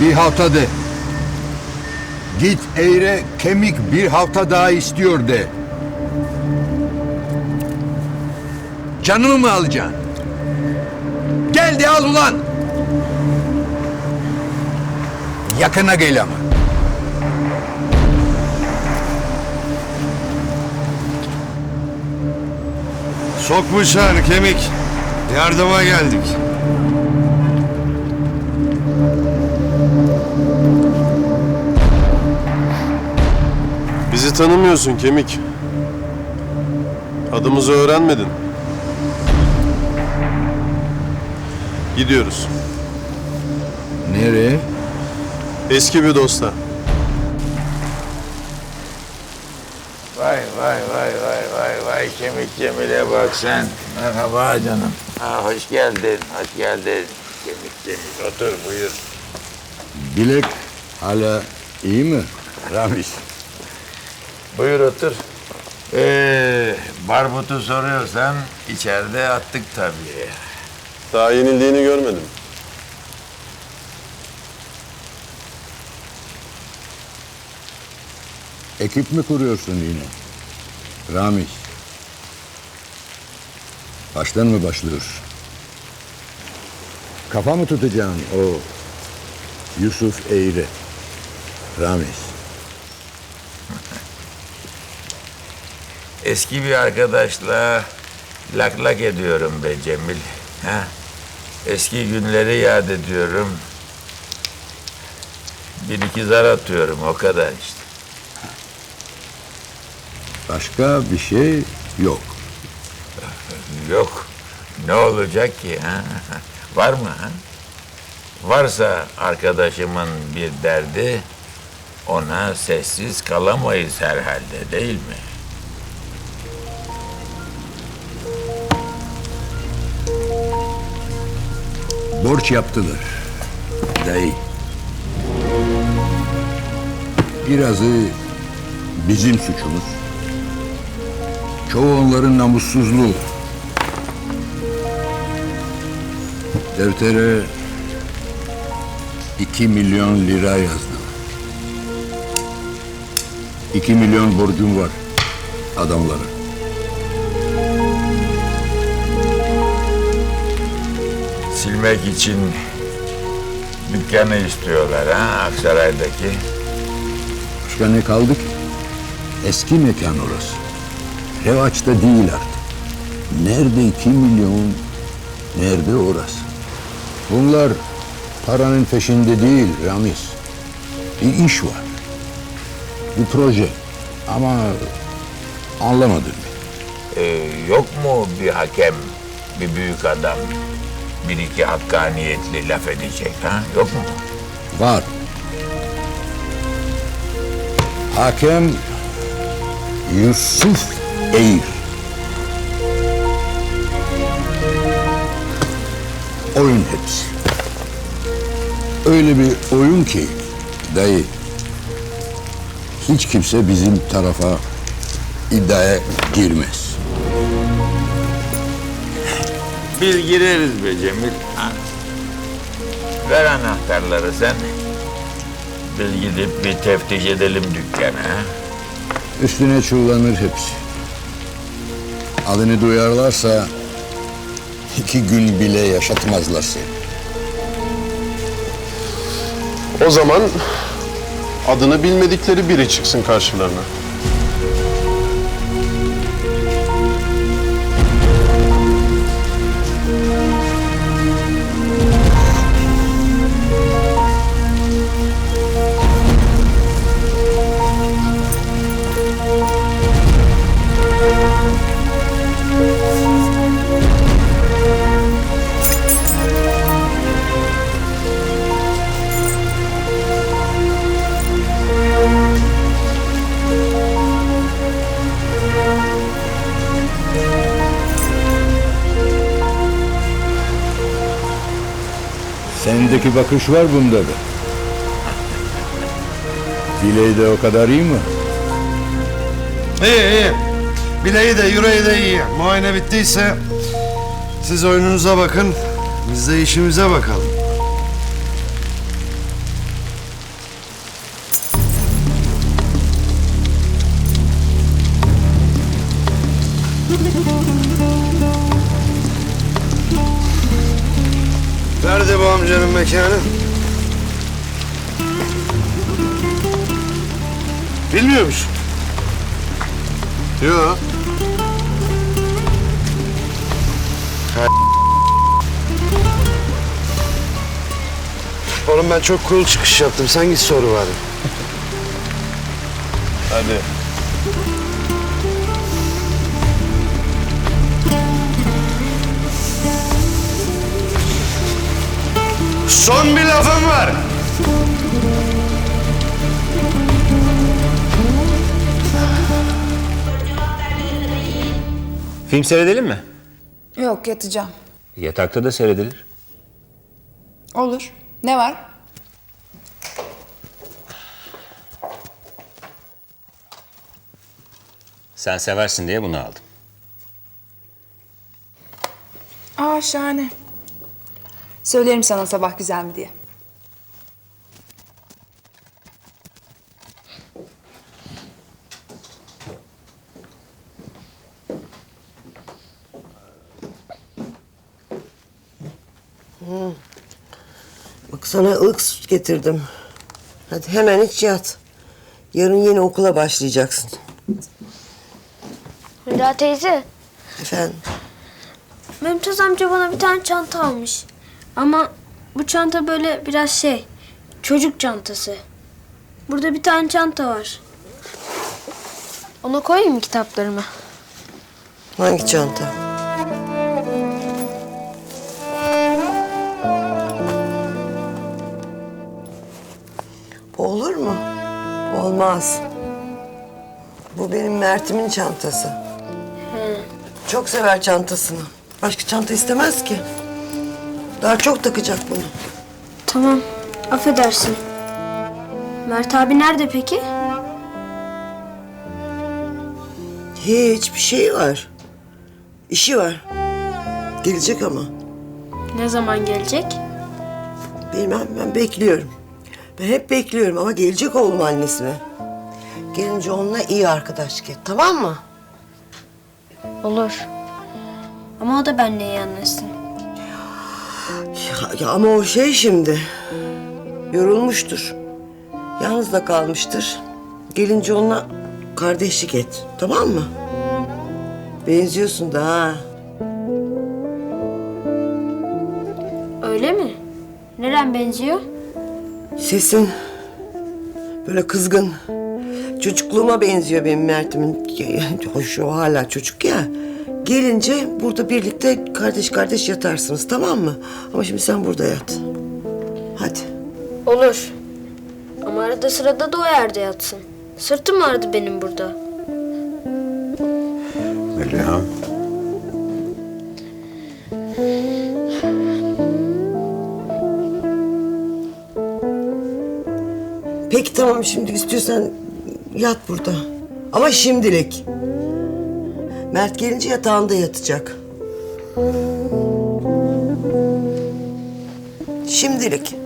bir hafta de. Git eğre kemik bir hafta daha istiyor de. Canımı mı alacaksın? Gel de al ulan. Yakına gel ama. Sokmuşlar kemik. Yardıma geldik. Bizi tanımıyorsun kemik. Adımızı öğrenmedin. Gidiyoruz. Nereye? Eski bir dosta. Vay vay vay vay vay vay kemik Cemil'e bak sen. Merhaba canım. Ha, hoş geldin, hoş geldin. Kemik Cemil otur buyur. Bilek hala iyi mi? Ramiz. Buyur otur. Ee, barbutu soruyorsan içeride attık tabii. Daha yenildiğini görmedim. Ekip mi kuruyorsun yine? Ramiz. Baştan mı başlıyor? Kafa mı tutacaksın o Yusuf Eğri? Ramiz. Eski bir arkadaşla lak lak ediyorum be Cemil. Ha? Eski günleri yad ediyorum. Bir iki zar atıyorum o kadar işte. Başka bir şey yok. Yok. Ne olacak ki ha? Var mı ha? Varsa arkadaşımın bir derdi ona sessiz kalamayız herhalde değil mi? Borç yaptılar. Dayı. Birazı bizim suçumuz. Çoğu onların namussuzluğu. Deftere iki milyon lira yazdı. İki milyon borcum var adamlara. Silmek için dükkanı istiyorlar ha Aksaray'daki. Başka ne kaldı ki? Eski mekan orası. Revaçta değil artık. Nerede iki milyon, nerede orası? Bunlar paranın peşinde değil Ramiz. Bir iş var. Bir proje. Ama anlamadın mı? Ee, yok mu bir hakem, bir büyük adam, bir iki hakkaniyetli laf edecek ha? Yok mu? Var. Hakem Yusuf Eğir. Oyun hepsi. Öyle bir oyun ki dayı hiç kimse bizim tarafa iddiaya girmez. Biz gireriz be Cemil. Ha? Ver anahtarları sen. Biz gidip bir teftiş edelim dükkanı. ha? Üstüne çullanır hepsi. Adını duyarlarsa iki gün bile yaşatmazlar seni. O zaman adını bilmedikleri biri çıksın karşılarına. Sendeki bakış var bunda da. Bileği de o kadar iyi mi? İyi iyi. Bileği de yüreği de iyi. Muayene bittiyse siz oyununuza bakın. Biz de işimize bakalım. Nerede bu amcanın mekanı? Bilmiyor musun? Yok. Oğlum ben çok cool çıkış yaptım. Sen git soru bari. Hadi. Son bir lafım var. Film seyredelim mi? Yok yatacağım. Yatakta da seyredilir. Olur. Ne var? Sen seversin diye bunu aldım. Aa şahane. Söylerim sana sabah güzel mi diye. Bak sana ılık süt getirdim. Hadi hemen iç yat. Yarın yeni okula başlayacaksın. Hülya teyze, Efendim? Mümtaz amca bana bir tane çanta almış. Ama bu çanta böyle biraz şey, çocuk çantası. Burada bir tane çanta var. Ona koyayım mı kitaplarımı? Hangi çanta? Bu Olur mu? Olmaz. Bu benim Mert'imin çantası. Çok sever çantasını. Başka çanta istemez ki. Daha çok takacak bunu. Tamam, affedersin. Mert abi nerede peki? Hiç bir şey var. İşi var. Gelecek ama. Ne zaman gelecek? Bilmem ben bekliyorum. Ben hep bekliyorum ama gelecek oğlum annesine. Gelince onunla iyi arkadaşlık et tamam mı? Olur. Ama o da benimle iyi anlaşsın. Ya, ya ama o şey şimdi. Yorulmuştur. Yalnız da kalmıştır. Gelince onunla kardeşlik et. Tamam mı? Benziyorsun da ha. Öyle mi? Neren benziyor? Sesin böyle kızgın. Çocukluğuma benziyor benim Mert'imin. O hala çocuk ya. Gelince burada birlikte kardeş kardeş yatarsınız tamam mı? Ama şimdi sen burada yat. Hadi. Olur. Ama arada sırada da o yerde yatsın. Sırtım vardı benim burada. Meliha. Peki tamam şimdi istiyorsan yat burada. Ama şimdilik. Mert gelince yatağında yatacak. Şimdilik.